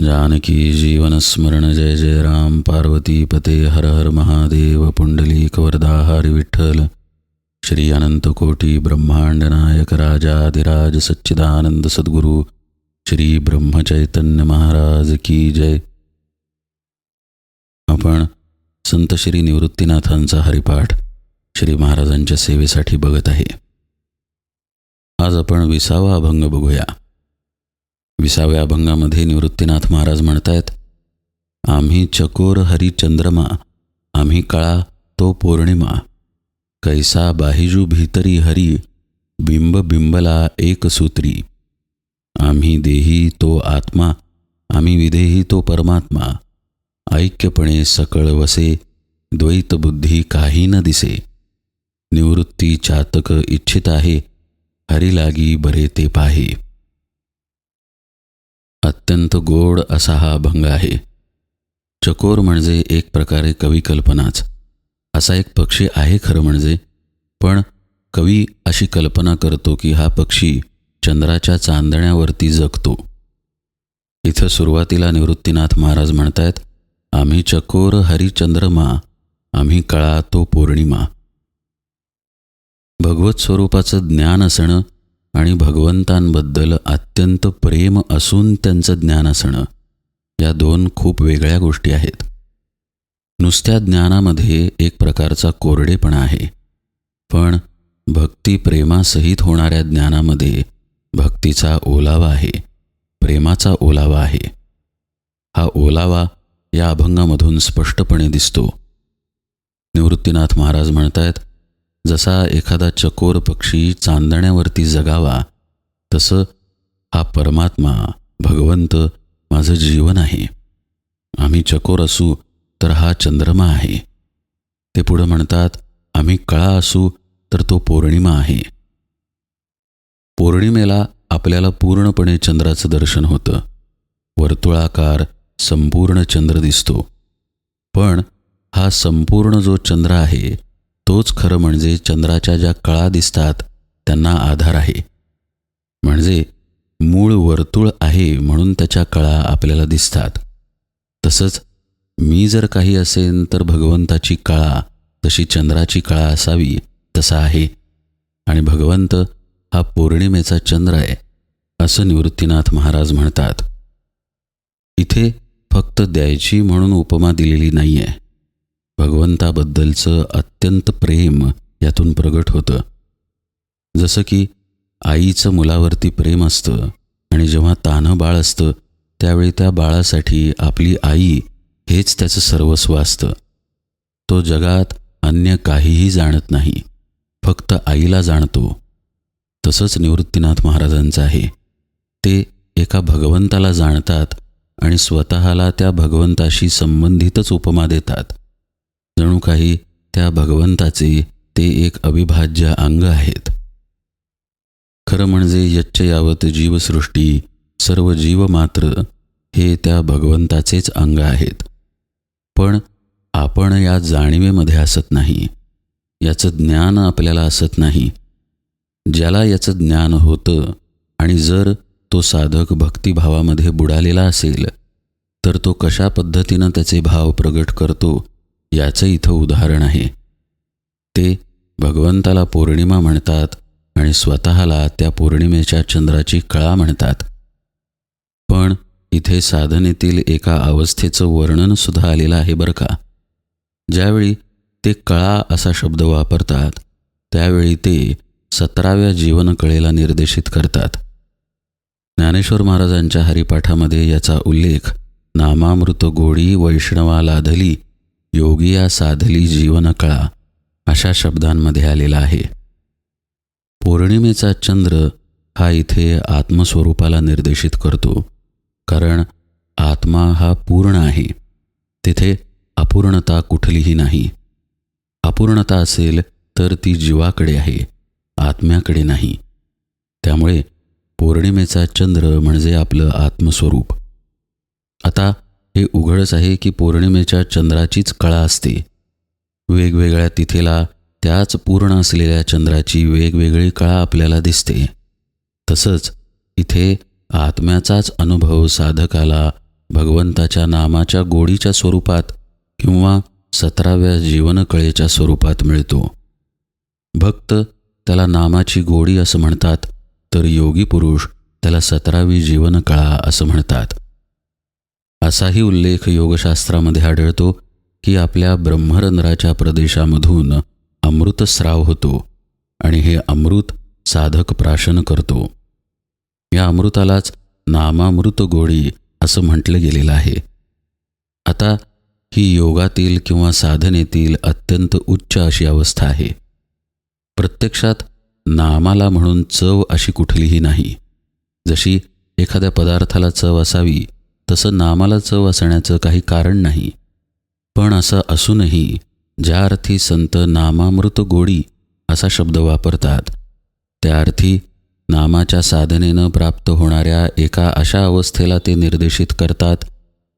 जानकी जीवनस्मरण जय जय राम। पार्वती पते हर हर महादेव। पुंडली वरदा हरी विठ्ठल। श्री अनंतकोटी ब्रह्मांड नायक राजाधिराज सच्चिदानंद सद्गुरु। श्री ब्रह्मचैतन्य महाराज की जय। आपण संत श्री निवृत्तीनाथांचा हरिपाठ श्री महाराजांच्या सेवेसाठी बघत आहे. आज आपण विसावा अभंग बघूया. विसाव्या अभंगामध्ये निवृत्तीनाथ महाराज म्हणतायत आम्ही चकोर हरिचंद्रमा आम्ही काळा तो पौर्णिमा कैसा बाहिजू भीतरी हरी बिंब बिंबला एक सूत्री. आम्ही देही तो आत्मा आम्ही विदेही तो परमात्मा. ऐक्यपणे सकळ वसे द्वैत बुद्धी काही न दिसे. निवृत्ती चातक इच्छित आहे हरिलागी बरे ते पाहे. अत्यंत गोड असा हा अभंग आहे. चकोर म्हणजे एक प्रकारे कवी कल्पनाच. असा एक पक्षी आहे खरं म्हणजे पण कवी अशी कल्पना करतो की हा पक्षी चंद्राच्या चांदण्यावरती जगतो. इथं सुरुवातीला निवृत्तीनाथ महाराज म्हणतायत आम्ही चकोर हरिचंद्रमा आम्ही कळा तो पौर्णिमा. भगवत स्वरूपाचं ज्ञान असणं आणि भगवंतांबद्दल अत्यंत प्रेम असून त्यांचं ज्ञान असणं या दोन खूप वेगळ्या गोष्टी आहेत. नुसत्या ज्ञानामध्ये एक प्रकारचा कोरडेपणा आहे. पण भक्ती प्रेमासहित होणाऱ्या ज्ञानामध्ये भक्तीचा ओलावा आहे. प्रेमाचा ओलावा आहे. हा ओलावा या अभंगामधून स्पष्टपणे दिसतो. निवृत्तीनाथ महाराज म्हणतायत जसा एखादा चकोर पक्षी चांदण्यावरती जगावा तसं हा परमात्मा भगवंत माझं जीवन आहे. आम्ही चकोर असू तर हा चंद्रमा आहे. ते पुढं म्हणतात आम्ही कळा असू तर तो पौर्णिमा आहे. पौर्णिमेला आपल्याला पूर्णपणे चंद्राचं दर्शन होतं. वर्तुळाकार संपूर्ण चंद्र दिसतो. पण हा संपूर्ण जो चंद्र आहे तोच खरं म्हणजे चंद्राच्या ज्या कळा दिसतात त्यांना आधार आहे. म्हणजे मूळ वर्तुळ आहे म्हणून त्याच्या कळा आपल्याला दिसतात. तसंच मी जर काही असेन तर भगवंताची कळा तशी चंद्राची कळा असावी तसा आहे. आणि भगवंत हा पौर्णिमेचा चंद्र आहे असं निवृत्तीनाथ महाराज म्हणतात. इथे फक्त द्यायची म्हणून उपमा दिलेली नाही आहे भगवंताबद्दलचं अत्यंत प्रेम यातून प्रगट होतं. जसं की आईचं मुलावरती प्रेम असतं आणि जेव्हा तानं बाळ असतं त्यावेळी त्या बाळासाठी आपली आई हेच त्याचं सर्वस्व असतं. तो जगात अन्य काहीही जाणत नाही फक्त आईला जाणतो. तसंच निवृत्तीनाथ महाराजांचं आहे. ते एका भगवंताला जाणतात आणि स्वतःला त्या भगवंताशी संबंधितच उपमा देतात. जणू काही त्या भगवंताचे ते एक अविभाज्य अंग आहेत. खरं म्हणजे यच्च यावत जीवसृष्टी सर्व जीव मात्र हे त्या भगवंताचेच अंग आहेत. पण आपण या जाणीवेमध्ये असत नाही. याचं ज्ञान आपल्याला असत नाही. ज्याला याचं ज्ञान होतं आणि जर तो साधक भक्तिभावामध्ये बुडालेला असेल तर तो कशा पद्धतीनं त्याचे भाव प्रगट करतो याचं इथं उदाहरण आहे. ते भगवंताला पौर्णिमा म्हणतात आणि स्वतःला त्या पौर्णिमेच्या चंद्राची कळा म्हणतात. पण इथे साधनेतील एका अवस्थेचं वर्णनसुद्धा आलेलं आहे बरं का. ज्यावेळी ते कळा असा शब्द वापरतात त्यावेळी ते सतराव्या जीवनकळेला निर्देशित करतात. ज्ञानेश्वर महाराजांच्या हरिपाठामध्ये याचा उल्लेख नामामृत गोडी वैष्णवा लाधली योगिया साधली जीवनकळा अशा शब्दांमध्ये आलेला आहे. पौर्णिमेचा चंद्र हा इथे आत्मस्वरूपाला निर्देशित करतो कारण आत्मा हा पूर्ण आहे. तिथे अपूर्णता कुठलीही नाही. अपूर्णता असेल तर ती जीवाकडे आहे आत्म्याकडे नाही. त्यामुळे पौर्णिमेचा चंद्र म्हणजे आपलं आत्मस्वरूप. आता हे उघडच आहे की पौर्णिमेच्या चंद्राचीच कळा असते. वेगवेगळ्या तिथेला त्याच पूर्ण असलेल्या चंद्राची वेगवेगळी कळा आपल्याला दिसते. तसंच इथे आत्म्याचाच अनुभव साधकाला भगवंताच्या नामाच्या गोडीच्या स्वरूपात किंवा सतराव्या जीवनकळेच्या स्वरूपात मिळतो. भक्त त्याला नामाची गोडी असं म्हणतात तर योगी पुरुष त्याला सतरावी जीवनकळा असं म्हणतात. असाही उल्लेख योगशास्त्रामध्ये आढळतो की आपल्या ब्रह्मरंध्राच्या प्रदेशामधून अमृतस्राव होतो आणि हे अमृत साधक प्राशन करतो. या अमृतालाच नामामृत गोडी असं म्हटलं गेलेलं आहे. आता ही योगातील किंवा साधनेतील अत्यंत उच्च अशी अवस्था आहे. प्रत्यक्षात नामाला म्हणून चव अशी कुठलीही नाही. जशी एखाद्या पदार्थाला चव असावी तसं नामाला चव असण्याचं काही कारण नाही. पण असं असूनही ज्या अर्थी संत नामामृत गोडी असा शब्द वापरतात त्या अर्थी नामाच्या साधनेनं प्राप्त होणाऱ्या एका अशा अवस्थेला ते निर्देशित करतात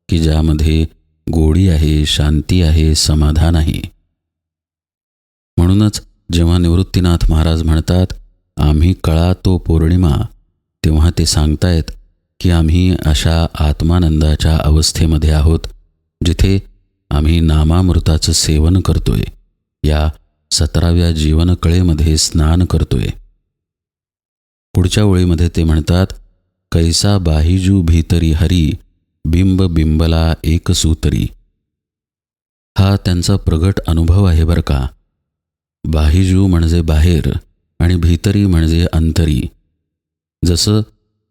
की ज्यामध्ये गोडी आहे शांती आहे समाधान आहे. म्हणूनच जेव्हा निवृत्तीनाथ महाराज म्हणतात आम्ही कळा तो पौर्णिमा तेव्हा ते सांगतायत की आम्ही अशा आत्मानंदाच्या अवस्थेमध्ये आहोत जिथे आम्ही नामामृताचं सेवन करतोय या सतराव्या जीवनकळेमध्ये स्नान करतोय. पुढच्या ओळीमध्ये ते म्हणतात कैसा बाहिजू भीतरी हरी बिंब बिंबला एक सूतरी. हा त्यांचा प्रगट अनुभव आहे बरं का. बाहिजू म्हणजे बाहेर आणि भीतरी म्हणजे अंतरी. जसं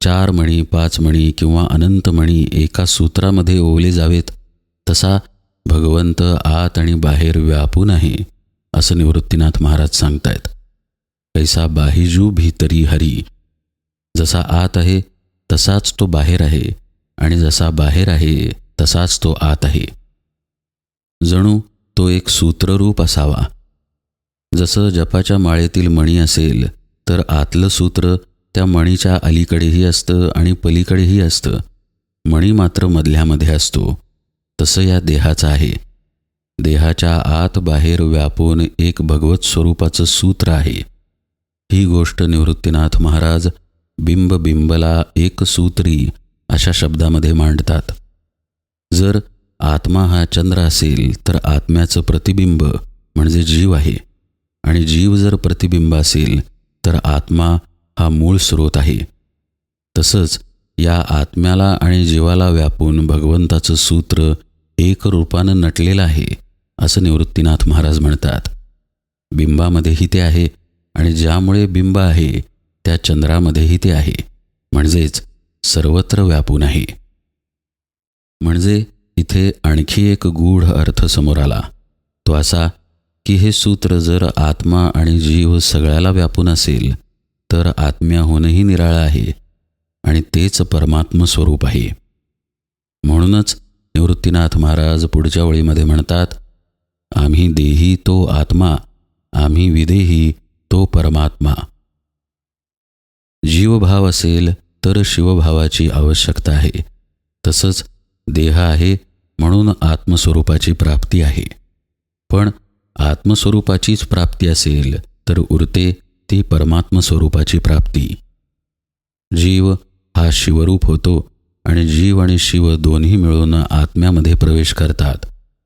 चार मणी पाच मणी किंवा अनंत मणी एका सूत्रामध्ये ओवले जावेत तसा भगवंत आत आणि बाहेर व्यापून आहे असं निवृत्तीनाथ महाराज सांगतायत. कैसा बाहिजू भीतरी हरी. जसा आत आहे तसाच तो बाहेर आहे आणि जसा बाहेर आहे तसाच तो आत आहे. जणू तो एक सूत्ररूप असावा. जसं जपाच्या माळेतील मणी असेल तर आतलं सूत्र त्या मणीच्या अलीकडेही असतं आणि पलीकडेही असतं. मणी मात्र मधल्यामध्ये असतो. तसं या देहाचं आहे. देहाच्या आत बाहेर व्यापून एक भगवत स्वरूपाचं सूत्र आहे. ही गोष्ट निवृत्तीनाथ महाराज बिंब बिंबला एक सूत्री अशा शब्दामध्ये मांडतात. जर आत्मा हा चंद्र असेल तर आत्म्याचं प्रतिबिंब म्हणजे जीव आहे. आणि जीव जर प्रतिबिंब असेल तर आत्मा हा मूळ स्रोत आहे. तसंच या आत्म्याला आणि जीवाला व्यापून भगवंताचं सूत्र एक रूपानं नटलेलं आहे असं निवृत्तीनाथ महाराज म्हणतात. बिंबामध्येही ते आहे आणि ज्यामुळे बिंब आहे त्या चंद्रामध्येही ते आहे. म्हणजेच सर्वत्र व्यापून आहे. म्हणजे इथे आणखी एक गूढ अर्थ समोर आला. तो असा की हे सूत्र जर आत्मा आणि जीव सगळ्याला व्यापून असेल तर आत्म्याहूनही निराळं आहे आणि तेच परमात्म स्वरूप आहे. म्हणूनच निवृत्तीनाथ महाराज पुढच्या वळीमध्ये म्हणतात आम्ही देही तो आत्मा आम्ही विदेही तो परमात्मा. जीवभाव असेल तर शिवभावाची आवश्यकता आहे. तसंच देह आहे म्हणून आत्मस्वरूपाची प्राप्ती आहे. पण आत्मस्वरूपाचीच प्राप्ती असेल तर उरते ती परमात्मस्वरूपाची प्राप्ती. जीव हा शिवरूप होतो आणि जीव आणि शिव दोन्ही मिळून आत्म्यामध्ये प्रवेश करतात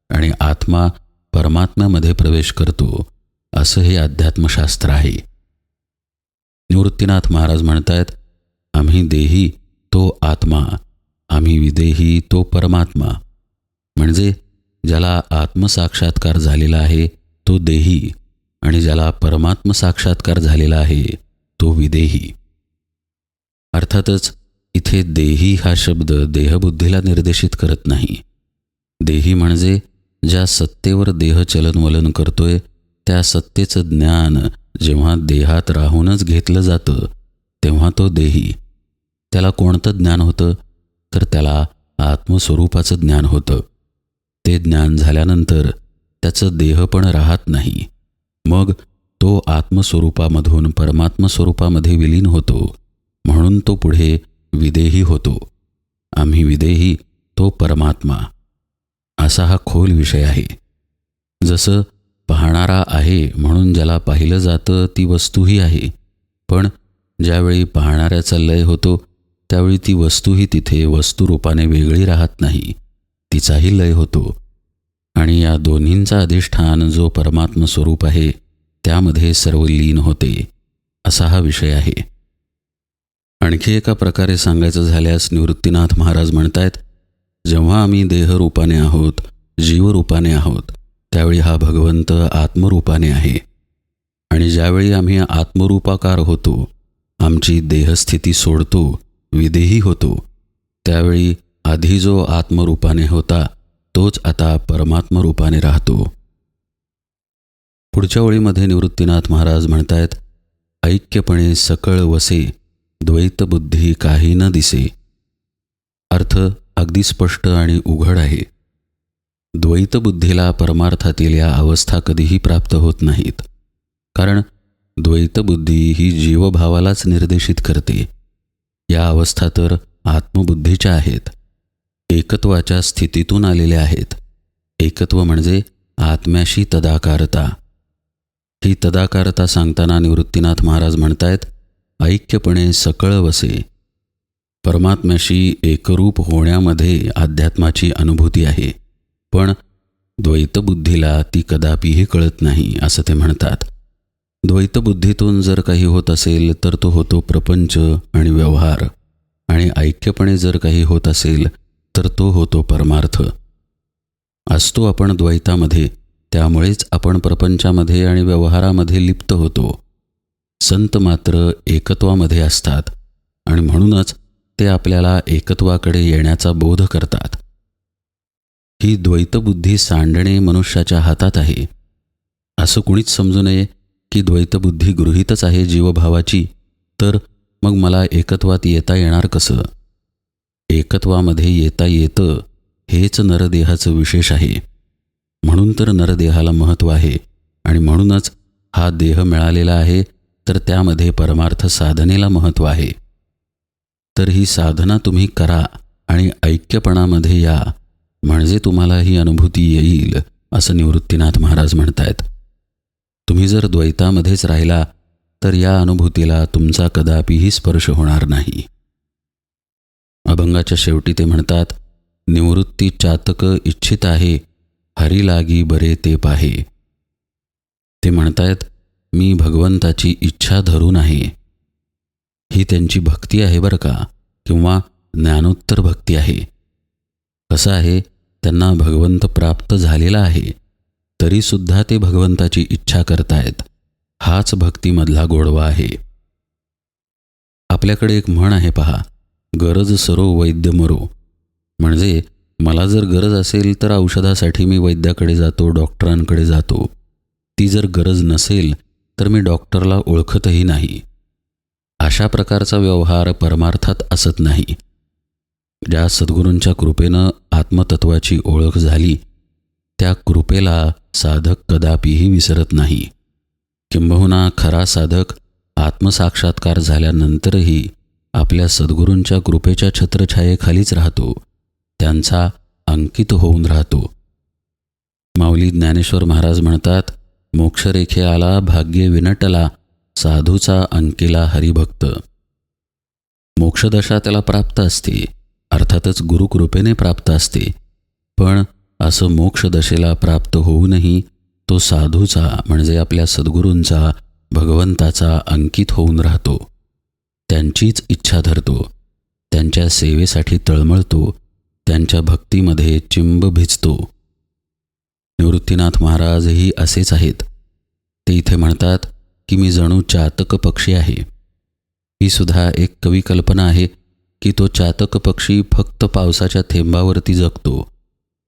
आणि आत्मा परमात्म्यामध्ये प्रवेश करतो असं हे अध्यात्मशास्त्र आहे. निवृत्तीनाथ महाराज म्हणतायत आम्ही देही तो आत्मा आम्ही विदेही तो परमात्मा. म्हणजे ज्याला आत्मसाक्षात्कार झालेला आहे तो देही. आणि ज्याला परमात्म साक्षात्कार झालेला आहे तो विदेही. अर्थातच इथे देही हा शब्द देहबुद्धीला निर्देशित करत नाही. देही म्हणजे ज्या सत्तेवर देह चलनवलन करतोय त्या सत्तेचं ज्ञान जेव्हा देहात राहूनच घेतलं जातं तेव्हा तो देही. त्याला कोणतं ज्ञान होतं? तर त्याला आत्मस्वरूपाचं ज्ञान होतं. ते ज्ञान झाल्यानंतर त्याचं देह पण राहत नाही. मग तो आत्मस्वरूपामधून परमात्मा स्वरूपामध्ये विलीन होतो. म्हणून तो पुढे विदेही होतो. आम्ही विदेही तो परमात्मा. असा हा खोल विषय आहे. जसं पाहणारा आहे म्हणून ज्याला पाहिलं जातं ती वस्तूही आहे. पण ज्यावेळी पाहणाऱ्याचा लय होतो त्यावेळी ती वस्तूही तिथे वस्तुरूपाने वेगळी राहत नाही. तिचाही लय होतो. आणि या दोन्हींचा अधिष्ठान जो परमात्म स्वरूप आहे त्यामध्ये सर्व लीन होते असा हा विषय आहे. आणखी एका प्रकारे सांगायचं झाल्यास निवृत्तीनाथ महाराज म्हणतायत जेव्हा आम्ही देहरूपाने आहोत जीवरूपाने आहोत त्यावेळी हा भगवंत आत्मरूपाने आहे. आणि ज्यावेळी आम्ही आत्मरूपाकार होतो आमची देहस्थिती सोडतो विदेही होतो त्यावेळी आधी जो आत्मरूपाने होता तोच आता परमात्मरूपाने राहतो. पुढच्या ओळीमध्ये निवृत्तीनाथ महाराज म्हणतायत ऐक्यपणे सकळ वसे द्वैतबुद्धी काही न दिसे. अर्थ अगदी स्पष्ट आणि उघड आहे. द्वैतबुद्धीला परमार्थातील या अवस्था कधीही प्राप्त होत नाहीत. कारण द्वैतबुद्धी ही जीवभावालाच निर्देशित करते. या अवस्था तर आत्मबुद्धीच्या आहेत. एकत्वाच्या स्थितीतून आलेल्या आहेत. एकत्व म्हणजे आत्म्याशी तदाकारता. ही तदाकारता सांगताना निवृत्तीनाथ महाराज म्हणतायत ऐक्यपणे सकळ वसे. परमात्म्याशी एकरूप होण्यामध्ये अध्यात्माची अनुभूती आहे पण द्वैतबुद्धीला ती कदापिही कळत नाही असं ते म्हणतात. द्वैतबुद्धीतून जर काही होत असेल तर तो होतो प्रपंच आणि व्यवहार. आणि ऐक्यपणे जर काही होत असेल तर तो होतो परमार्थ. असतो आपण द्वैतामध्ये त्यामुळेच आपण प्रपंचामध्ये आणि व्यवहारामध्ये लिप्त होतो. संत मात्र एकत्वामध्ये असतात आणि म्हणूनच ते आपल्याला एकत्वाकडे येण्याचा बोध करतात. ही द्वैतबुद्धी सांडणे मनुष्याच्या हातात आहे. असं कुणीच समजू नये की द्वैतबुद्धी गृहीतच आहे जीवभावाची तर मग मला एकत्वात येता येणार कसं? एकत्वामध्ये येता येतं हेच नरदेहाचं विशेष आहे. म्हणून तर नरदेहाला महत्त्व आहे आणि म्हणूनच हा देह मिळालेला आहे तर त्यामध्ये परमार्थ साधनेला महत्त्व आहे. तर ही साधना तुम्ही करा आणि ऐक्यपणामध्ये या म्हणजे तुम्हाला ही अनुभूती येईल असं निवृत्तीनाथ महाराज म्हणतायत. तुम्ही जर द्वैतामध्येच राहिला तर या अनुभूतीला तुमचा कदापिही स्पर्श होणार नाही. अभंगाच्या शेवटी ते म्हणतात निवृत्ती चातक इच्छित आहे हरी लागी बरे ते पाहे. ते म्हणतायत मी भगवंताची इच्छा धरून आहे ही त्यांची भक्ती आहे बरं का किंवा ज्ञानोत्तर भक्ती आहे. कसं आहे त्यांना भगवंत प्राप्त झालेला आहे तरीसुद्धा ते भगवंताची इच्छा करतायत. हाच भक्तीमधला गोडवा आहे. आपल्याकडे एक म्हण आहे पहा गरज सरो वैद्य मरो. म्हणजे मला जर गरज असेल तर औषधासाठी मी वैद्याकडे जातो डॉक्टरांकडे जातो. ती जर गरज नसेल तर मी डॉक्टरला ओळखतही नाही. अशा प्रकारचा व्यवहार परमार्थात असत नाही. ज्या सद्गुरूंच्या कृपेनं आत्मतत्वाची ओळख झाली त्या कृपेला साधक कदापिही विसरत नाही. किंबहुना खरा साधक आत्मसाक्षात्कार झाल्यानंतरही आपल्या सद्गुरूंच्या कृपेच्या छत्रछायेखालीच राहतो. त्यांचा अंकित होऊन राहतो. माऊली ज्ञानेश्वर महाराज म्हणतात मोक्षरेखे आला भाग्य विनटला साधूचा अंकिला हरिभक्त. मोक्षदशा त्याला प्राप्त असते अर्थातच गुरुकृपेने प्राप्त असते. पण असं मोक्षदशेला प्राप्त होऊनही तो साधूचा म्हणजे आपल्या सद्गुरूंचा भगवंताचा अंकित होऊन राहतो. त्यांचीच इच्छा धरतो. त्यांच्या सेवेसाठी तळमळतो. त्यांच्या भक्तीमध्ये चिंब भिजतो. निवृत्तीनाथ महाराजही असेच आहेत. ते इथे म्हणतात की मी जणू चातक पक्षी आहे. ही सुद्धा एक कवी कल्पना आहे की तो चातक पक्षी फक्त पावसाच्या थेंबावरती जगतो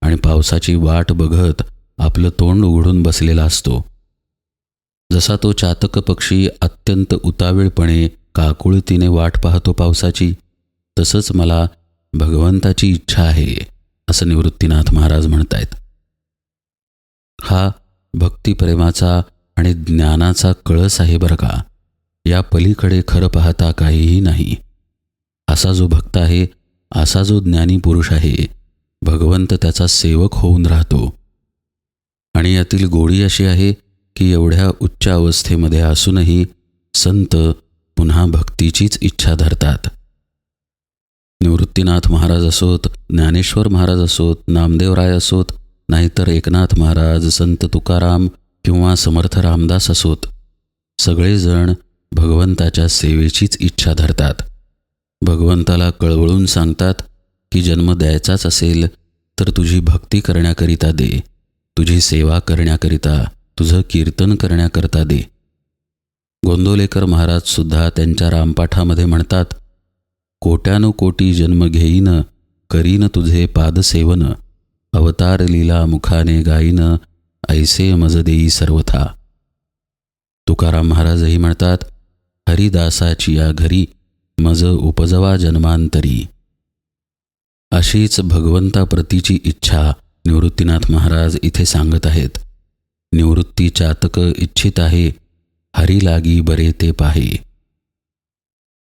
आणि पावसाची वाट बघत आपलं तोंड उघडून बसलेला असतो. जसा तो चातक पक्षी अत्यंत उतावीळपणे काकुळतीने वाट पाहतो पावसाची. तसंच मला भगवंताची इच्छा आहे असं निवृत्तीनाथ महाराज म्हणतायत. हा भक्तिप्रेमाचा आणि ज्ञानाचा कळस आहे बरं का. या पलीकडे खरं पाहता काहीही नाही. असा जो भक्त आहे असा जो ज्ञानी पुरुष आहे भगवंत त्याचा सेवक होऊन राहतो. आणि यातील गोडी अशी आहे की एवढ्या उच्च अवस्थेमध्ये असूनही संत पुन्हा भक्तीचीच इच्छा धरतात. निवृत्तीनाथ महाराज असोत ज्ञानेश्वर महाराज असोत नामदेवराय असोत नाहीतर एकनाथ महाराज संत तुकाराम किंवा समर्थ रामदास असोत. सगळेजण भगवंताच्या सेवेचीच इच्छा धरतात. भगवंताला कळवळून सांगतात की जन्म द्यायचाच असेल तर तुझी भक्ती करण्याकरिता दे तुझी सेवा करण्याकरिता तुझं कीर्तन करण्याकरता दे. गोंदोलेकर महाराजसुद्धा त्यांच्या रामपाठामध्ये म्हणतात कोट्यानुकोटी जन्म घेईन करीन तुझे पादसेवन अवतार लीला मुखाने गाईन ऐसे मज देई सर्वथा. तुकाराम महाराजही म्हणतात हरिदासाची या घरी मज उपजवा जन्मांतरी. अशीच भगवंताप्रतीची इच्छा निवृत्तीनाथ महाराज इथे सांगत आहेत. निवृत्ती चातक इच्छित आहे हरी लागी बरे ते पाहे.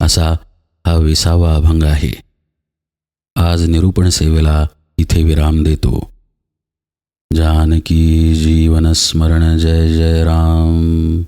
असा हा विसावा अभंग आहे. आज निरूपण सेवेला इथे विराम देतो. जानकी जीवन स्मरण जय जय राम.